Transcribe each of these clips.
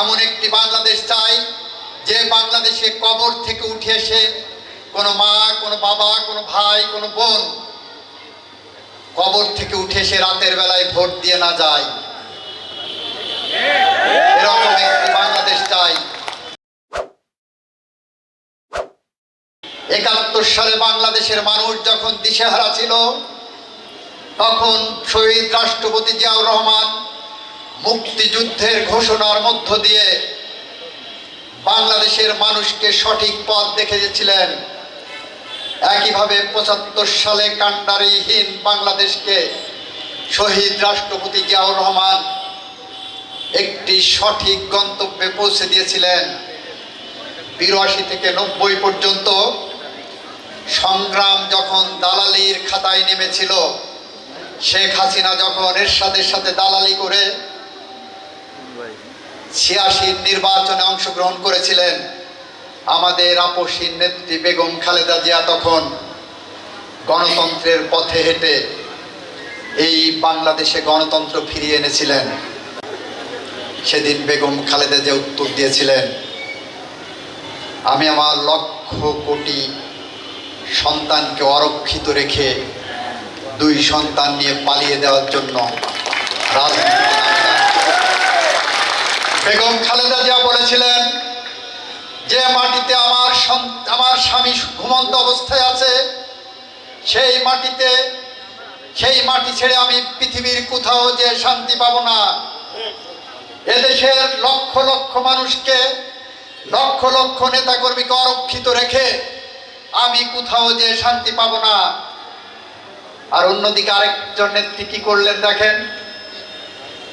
এমন একটি বাংলাদেশ চাই, যে বাংলাদেশে কবর থেকে উঠে এসে কোনো মা, কোনো বাবা, কোনো ভাই, কোনো বোন কবর থেকে উঠে এসে রাতের বেলায় ভোট দিয়ে না যায়। এরকম একটি বাংলাদেশ চাই। একাত্তর সালে বাংলাদেশের মানুষ যখন দিশেহারা ছিল, তখন শহীদ রাষ্ট্রপতি জিয়াউর রহমান মুক্তিযুদ্ধের ঘোষণার মধ্য দিয়ে বাংলাদেশের মানুষকে সঠিক পথ দেখে গেছিলেন একইভাবে পঁচাত্তর সালে কাণ্ডারিহীন বাংলাদেশকে শহীদ রাষ্ট্রপতি জিয়াউর রহমান একটি সঠিক গন্তব্যে পৌঁছে দিয়েছিলেন। বিরাশি থেকে নব্বই পর্যন্ত সংগ্রাম যখন দালালির খাতায় নেমেছিল, শেখ হাসিনা যখন এরশাদের সাথে দালালি করে ছিয়াশির নির্বাচনে অংশগ্রহণ করেছিলেন আমাদের আপসীর নেত্রী বেগম খালেদা জিয়া তখন গণতন্ত্রের পথে হেঁটে এই বাংলাদেশে গণতন্ত্র ফিরিয়ে এনেছিলেন সেদিন বেগম খালেদা যে উত্তর দিয়েছিলেন, আমি আমার লক্ষ কোটি সন্তানকে অরক্ষিত রেখে দুই সন্তান নিয়ে পালিয়ে দেওয়ার জন্য নামলাম। বেগম খালেদা জিয়া বলেছিলেন যে মাটিতে আমার আমার স্বামী ঘুমন্ত অবস্থায় আছে, সেই মাটিতে, সেই মাটি ছেড়ে আমি পৃথিবীর কোথাও যে শান্তি পাবো না। এদেশের লক্ষ লক্ষ মানুষকে, লক্ষ লক্ষ নেতাকর্মীকে অরক্ষিত রেখে আমি কোথাও যে শান্তি পাবো না। আর অন্যদিকে আরেকজন নেত্রী কি করলেন দেখেন?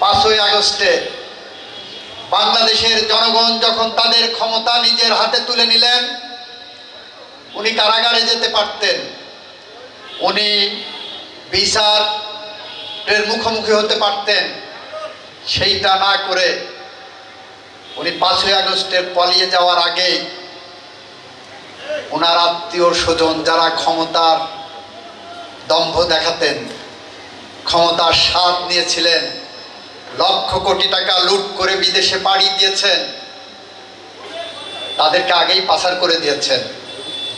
পাঁচই আগস্টে বাংলাদেশের জনগণ যখন তাদের ক্ষমতা নিজের হাতে তুলে নিলেন, উনি কারাগারে যেতে পারতেন। উনি বিচার বিচারের মুখোমুখি হতে পারতেন। সেইটা না করে উনি পাঁচই আগস্টের পালিয়ে যাওয়ার আগেই ওনার আত্মীয় স্বজন যারা ক্ষমতার দম্ভ দেখাতেন, ক্ষমতার স্বাদ নিয়েছিলেন লক্ষ কোটি টাকা লুট করে বিদেশে পাড়ি দিয়েছেন। তাদেরকে আগেই পাচার করে দিয়েছেন।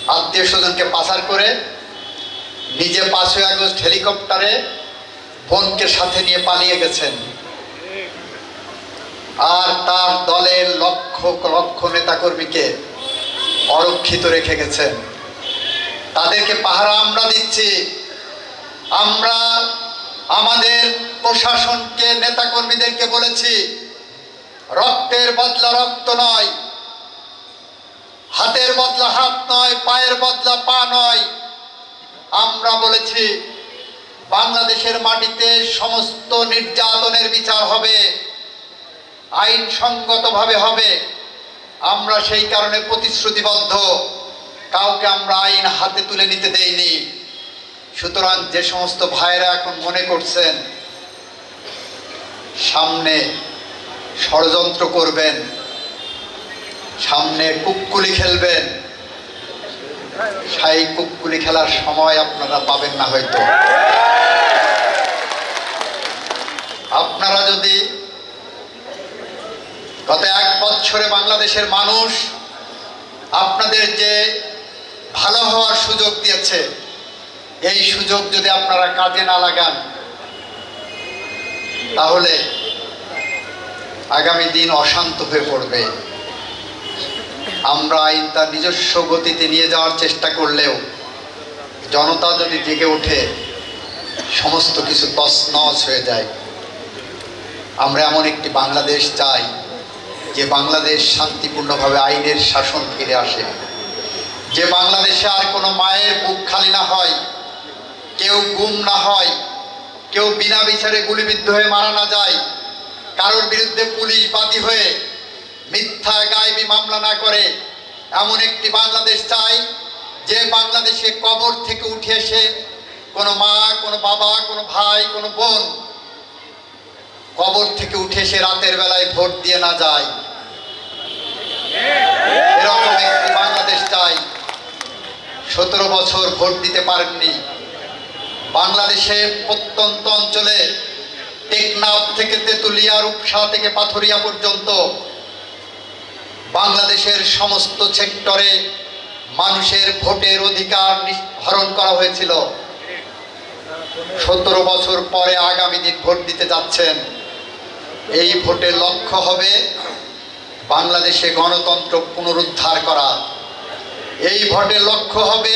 আত্মীয় স্বজনকে পাচার করে নিজে পাঁচই আগস্ট হেলিকপ্টারে বোনকে সাথে নিয়ে পালিয়ে গেছেন। আর তার দলের লক্ষ লক্ষ নেতাকর্মীকে অরক্ষিত রেখে গেছেন। তাদেরকে পাহারা আমরা দিচ্ছি। আমরা আমাদের প্রশাসনকে, নেতাকর্মীদেরকে বলেছি, রক্তের বদলা রক্ত নয়, হাতের বদলা হাত নয়, পায়ের বদলা পা নয়। আমরা বলেছি, বাংলাদেশের মাটিতে সমস্ত নির্যাতনের বিচার হবে, আইনসঙ্গতভাবে হবে। আমরা সেই কারণে প্রতিশ্রুতিবদ্ধ। কাউকে আমরা আইন হাতে তুলে নিতে দেইনি। সুতরাং যে সমস্ত ভাইরা এখন মনে করছেন সামনে ষড়যন্ত্র করবেন, সামনে কুক্কুলি খেলবেন। সেই কুক্কুলি খেলার সময় আপনারা পাবেন না হয়তো। আপনারা যদি গত এক বছরে বাংলাদেশের মানুষ আপনাদের যে ভালো হওয়ার সুযোগ দিয়েছে, এই সুযোগ যদি আপনারা কাজে না লাগান তাহলে আগামী দিন অশান্ত হয়ে পড়বে। আমরা আইন তার নিজস্ব গতিতে নিয়ে যাওয়ার চেষ্টা করলেও জনতা যদি জেগে ওঠে, সমস্ত কিছু তছনছ হয়ে যায়। আমরা এমন একটি বাংলাদেশ চাই, যে বাংলাদেশ শান্তিপূর্ণভাবে আইনের শাসন ফিরে আসে। যে বাংলাদেশে আর কোনো মায়ের বুক খালি না হয়, কেউ গুম না হয় কেউ বিনা বিচারে গুলিবিদ্ধ হয়ে মারা না যায়। কারোর বিরুদ্ধে পুলিশ বাদী হয়ে মিথ্যা গায়েবী মামলা না করে। এমন একটি বাংলাদেশ চাই, যে বাংলাদেশে কবর থেকে উঠে এসে কোনো মা, কোনো বাবা, কোনো ভাই, কোনো বোন কবর থেকে উঠে এসে রাতের বেলায় ভোট দিয়ে না যায়। এরকম একটি বাংলাদেশ চাই। সতেরো বছর ভোট দিতে পারেননি। বাংলাদেশের প্রত্যন্ত অঞ্চলে টেকনাফ থেকে তেঁতুলিয়া, রূপসা থেকে পাথরিয়া পর্যন্ত বাংলাদেশের সমস্ত সেক্টরে মানুষের ভোটের অধিকার হরণ করা হয়েছিল। সতেরো বছর পরে আগামী দিন ভোট দিতে যাচ্ছেন। এই ভোটের লক্ষ্য হবে বাংলাদেশে গণতন্ত্র পুনরুদ্ধার করা। এই ভোটের লক্ষ্য হবে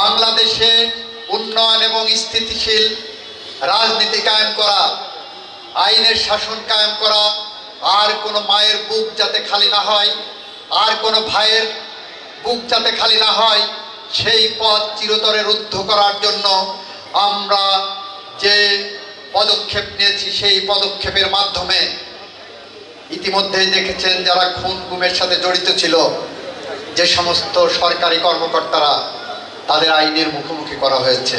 বাংলাদেশে উন্নয়ন এবং স্থিতিশীল রাজনীতি কায়েম করা, আইনের শাসন কায়েম করা, আর কোনো মায়ের বুক যাতে খালি না হয়, আর কোনো ভাইয়ের বুক যাতে খালি না হয়, সেই পথ চিরতরে রুদ্ধ করার জন্য আমরা যে পদক্ষেপ নিয়েছি, সেই পদক্ষেপের মাধ্যমে ইতিমধ্যেই দেখেছেন যারা খুন গুমের সাথে জড়িত ছিল, যে সমস্ত সরকারি কর্মকর্তারা তাদের আইনের মুখোমুখি করা হয়েছে।